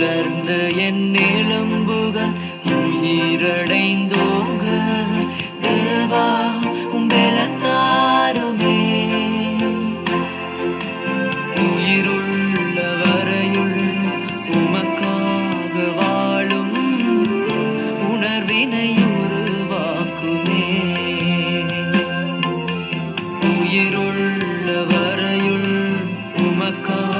உலர்ந்த என் எலும்புகள் உயிரடைந்தோங்க. தேவா உம்பெலத்தாருமே உயிருள்ள வரையுள் உமக்காக வாழும் உணர்வினை உருவாக்குமே. உயிருள்ள உமக்காக